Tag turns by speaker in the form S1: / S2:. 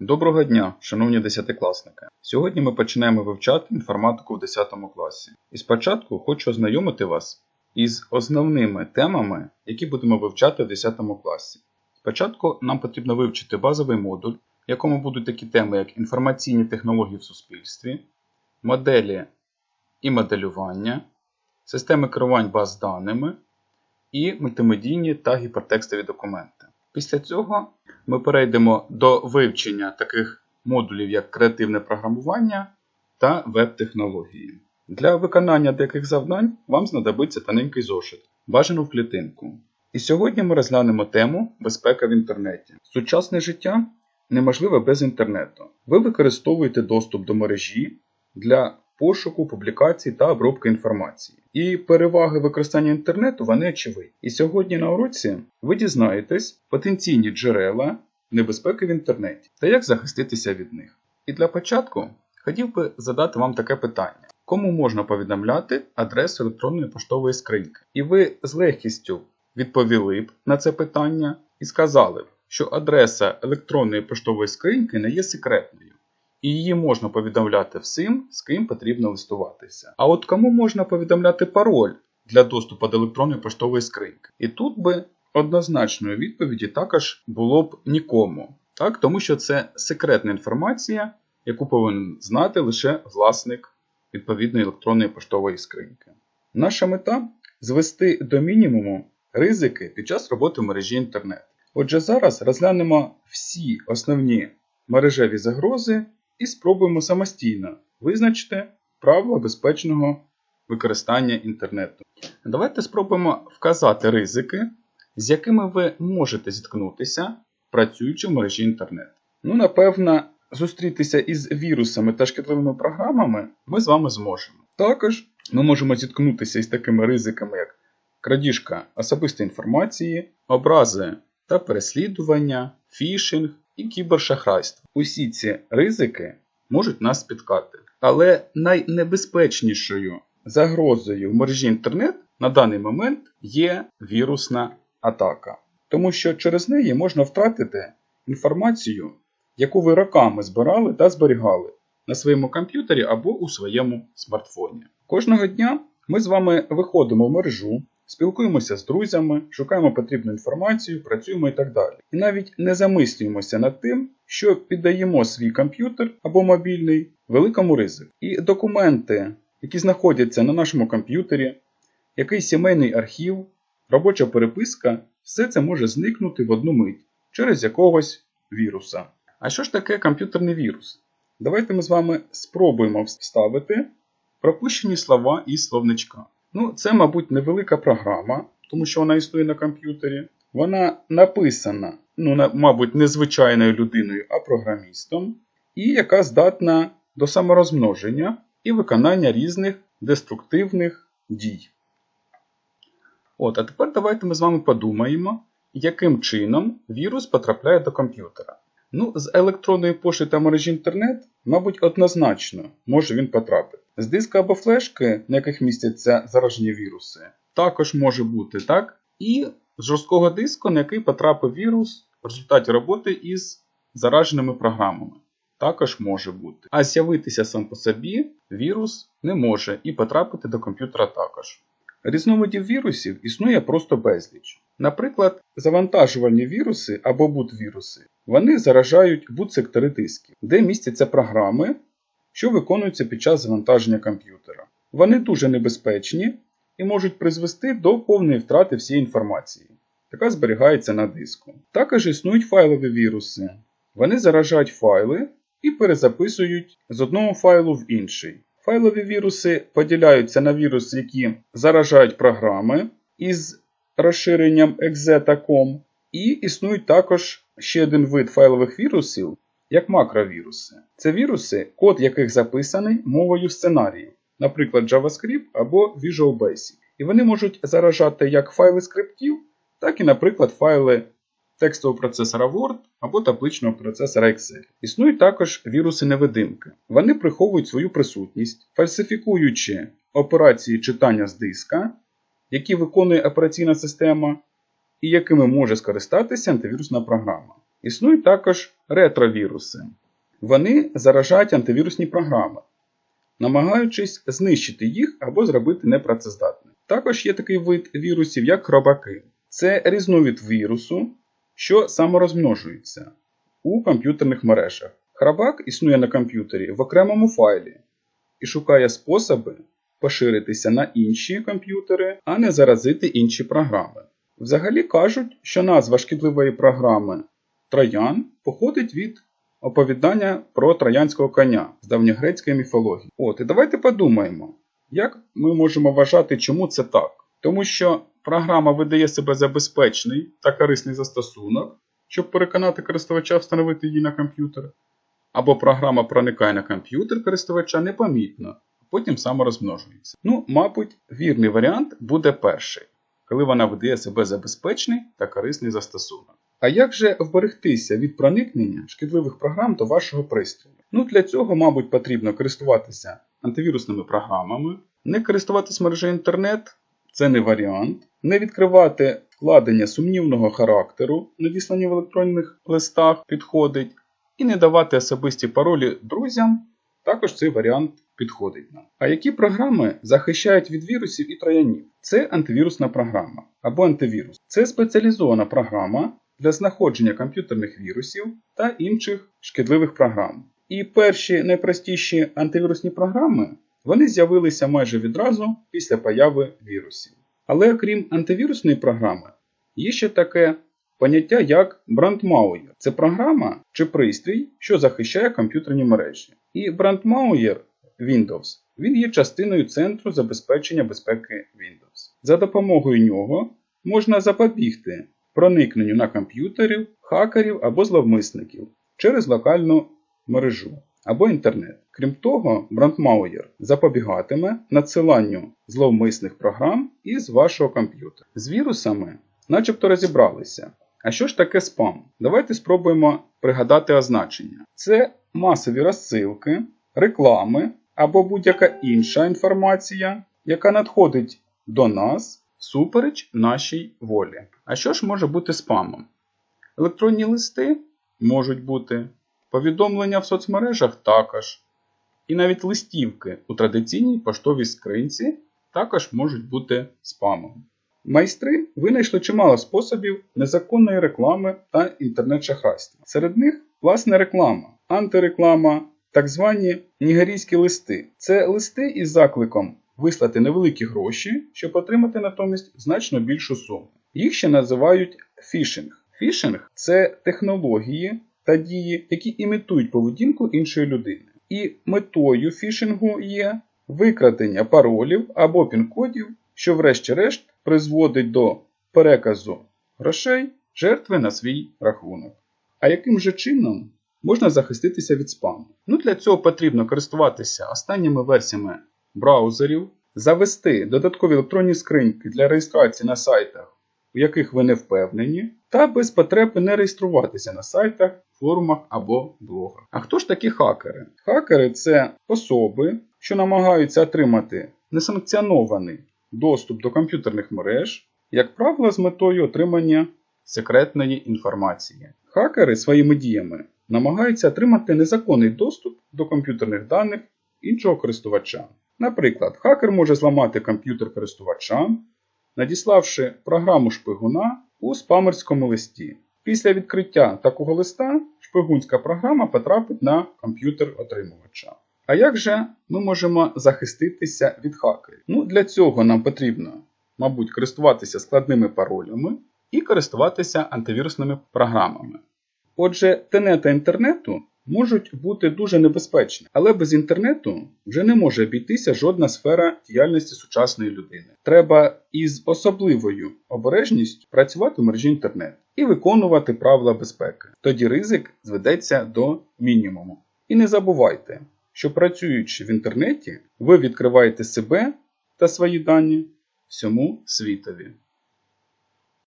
S1: Доброго дня, шановні десятикласники! Сьогодні ми починаємо вивчати інформатику в 10 класі. І спочатку хочу ознайомити вас із основними темами, які будемо вивчати в 10 класі. Спочатку нам потрібно вивчити базовий модуль, в якому будуть такі теми, як інформаційні технології в суспільстві, моделі і моделювання, системи керувань баз даними і мультимедійні та гіпертекстові документи. Після цього ми перейдемо до вивчення таких модулів, як креативне програмування та веб-технології. Для виконання деяких завдань вам знадобиться тоненький зошит, бажано в клітинку. І сьогодні ми розглянемо тему безпека в інтернеті. Сучасне життя неможливе без інтернету. Ви використовуєте доступ до мережі для пошуку, публікацій та обробки інформації. І переваги використання інтернету вони очевидні. І сьогодні на уроці ви дізнаєтесь потенційні джерела небезпеки в інтернеті та як захиститися від них. І для початку хотів би задати вам таке питання: кому можна повідомляти адресу електронної поштової скриньки? І ви з легкістю відповіли б на це питання і сказали б, що адреса електронної поштової скриньки не є секретною і її можна повідомляти всім, з ким потрібно листуватися. А от кому можна повідомляти пароль для доступу до електронної поштової скриньки? І тут би однозначної відповіді також було б нікому, так? тому що це секретна інформація, яку повинен знати лише власник відповідної електронної поштової скриньки. Наша мета звести до мінімуму ризики під час роботи в мережі інтернет. Отже, зараз розглянемо всі основні мережеві загрози і спробуємо самостійно визначити правила безпечного використання інтернету. Давайте спробуємо вказати ризики, з якими ви можете зіткнутися, працюючи в мережі інтернет. Ну, напевно, зустрітися із вірусами та шкідливими програмами ми з вами зможемо. Також ми можемо зіткнутися із такими ризиками, як крадіжка особистої інформації, образи та переслідування, фішинг і кібершахрайство. Усі ці ризики можуть нас спіткати. Але найнебезпечнішою загрозою в мережі інтернет на даний момент є вірусна атака. Тому що через неї можна втратити інформацію, яку ви роками збирали та зберігали на своєму комп'ютері або у своєму смартфоні. Кожного дня ми з вами виходимо в мережу, спілкуємося з друзями, шукаємо потрібну інформацію, працюємо і так далі. І навіть не замислюємося над тим, що піддаємо свій комп'ютер або мобільний великому ризику. І документи, які знаходяться на нашому комп'ютері, якийсь сімейний архів, робоча переписка, все це може зникнути в одну мить через якогось віруса. А що ж таке комп'ютерний вірус? Давайте ми з вами спробуємо вставити пропущені слова із словничка. Ну, це, мабуть, невелика програма, тому що вона існує на комп'ютері. Вона написана, ну, мабуть, не звичайною людиною, а програмістом, і яка здатна до саморозмноження і виконання різних деструктивних дій. От, А тепер давайте ми з вами подумаємо, яким чином вірус потрапляє до комп'ютера. Ну, з електронної пошти та мережі інтернет, мабуть, однозначно може він потрапити. З диска або флешки, на яких містяться заражені віруси, також може бути так. І з жорсткого диску, на який потрапив вірус в результаті роботи із зараженими програмами. Також може бути. А з'явитися сам по собі вірус не може і потрапити до комп'ютера також. Різновидів вірусів існує просто безліч. Наприклад, завантажувальні віруси або бут-віруси вони заражають бут-сектори дисків, де містяться програми, що виконуються під час завантаження комп'ютера. Вони дуже небезпечні і можуть призвести до повної втрати всієї інформації, яка зберігається на диску. Також існують файлові віруси. Вони заражають файли і перезаписують з одного файлу в інший. Файлові віруси поділяються на віруси, які заражають програми із розширенням exe та і існують також ще один вид файлових вірусів, як макровіруси. Це віруси, код яких записаний мовою сценаріїв, наприклад, JavaScript або Visual Basic. І вони можуть заражати як файли скриптів, так і, наприклад, файли текстового процесора Word або табличного процесора Excel. Існують також віруси-невидимки. Вони приховують свою присутність, фальсифікуючи операції читання з диска, які виконує операційна система, і якими може скористатися антивірусна програма. Існують також ретровіруси. Вони заражають антивірусні програми, намагаючись знищити їх або зробити непрацездатними. Також є такий вид вірусів, як хробаки. Це різновид вірусу, що саморозмножується у комп'ютерних мережах. Храбак існує на комп'ютері в окремому файлі і шукає способи поширитися на інші комп'ютери, а не заразити інші програми. Взагалі кажуть, що назва шкідливої програми Троян походить від оповідання про троянського коня з давньогрецької міфології. От, і давайте подумаємо, як ми можемо вважати, чому це так. Тому що програма видає себе за безпечний та корисний застосунок, щоб переконати користувача встановити її на комп'ютер. Або програма проникає на комп'ютер користувача непомітно, а потім саморозмножується. Ну, мабуть, вірний варіант буде перший, коли вона видає себе за безпечний та корисний застосунок. А як же вберегтися від проникнення шкідливих програм до вашого пристрою? Ну, для цього, мабуть, потрібно користуватися антивірусними програмами, не користуватись мережею інтернет, це не варіант, не відкривати вкладення сумнівного характеру, надіслані в електронних листах, підходить, і не давати особисті паролі друзям, також цей варіант підходить нам. А які програми захищають від вірусів і троянів? Це антивірусна програма або антивірус. Це спеціалізована програма для знаходження комп'ютерних вірусів та інших шкідливих програм. І перші найпростіші антивірусні програми вони з'явилися майже відразу після появи вірусів. Але окрім антивірусної програми, є ще таке поняття як брандмауєр. Це програма чи пристрій, що захищає комп'ютерні мережі. І брандмауєр Windows він є частиною центру забезпечення безпеки Windows. За допомогою нього можна запобігти проникненню на комп'ютерів, хакерів або зловмисників через локальну мережу або інтернет. Крім того, брандмауєр запобігатиме надсиланню зловмисних програм із вашого комп'ютера. З вірусами начебто розібралися. А що ж таке спам? Давайте спробуємо пригадати означення. Це масові розсилки, реклами або будь-яка інша інформація, яка надходить до нас всупереч нашій волі. А що ж може бути спамом? Електронні листи можуть бути, повідомлення в соцмережах також. І навіть листівки у традиційній поштовій скринці також можуть бути спамом. Майстри винайшли чимало способів незаконної реклами та інтернет-шахрайства. Серед них власне реклама, антиреклама, так звані нігерійські листи. Це листи із закликом вислати невеликі гроші, щоб отримати натомість значно більшу суму. Їх ще називають фішинг. Фішинг це технології та дії, які імітують поведінку іншої людини. І метою фішингу є викрадення паролів або пін-кодів, що, врешті-решт, призводить до переказу грошей жертви на свій рахунок. А яким же чином можна захиститися від спаму? Ну, Для цього потрібно користуватися останніми версіями браузерів, завести додаткові електронні скриньки для реєстрації на сайтах, у яких ви не впевнені, та без потреби не реєструватися на сайтах, форумах або блогах. А хто ж такі хакери? Хакери це особи, що намагаються отримати несанкціонований доступ до комп'ютерних мереж, як правило, з метою отримання секретної інформації. Хакери своїми діями намагаються отримати незаконний доступ до комп'ютерних даних іншого користувача. Наприклад, хакер може зламати комп'ютер користувача, надіславши програму шпигуна у спамерському листі. Після відкриття такого листа шпигунська програма потрапить на комп'ютер отримувача. А як же ми можемо захиститися від хакерів? Ну, Для цього нам потрібно, мабуть, користуватися складними паролями і користуватися антивірусними програмами. Отже, тенета інтернету можуть бути дуже небезпечні, але без інтернету вже не може обійтися жодна сфера діяльності сучасної людини. Треба із особливою обережністю працювати в мережі інтернет і виконувати правила безпеки. Тоді ризик зведеться до мінімуму. І не забувайте, що працюючи в інтернеті, ви відкриваєте себе та свої дані всьому світові.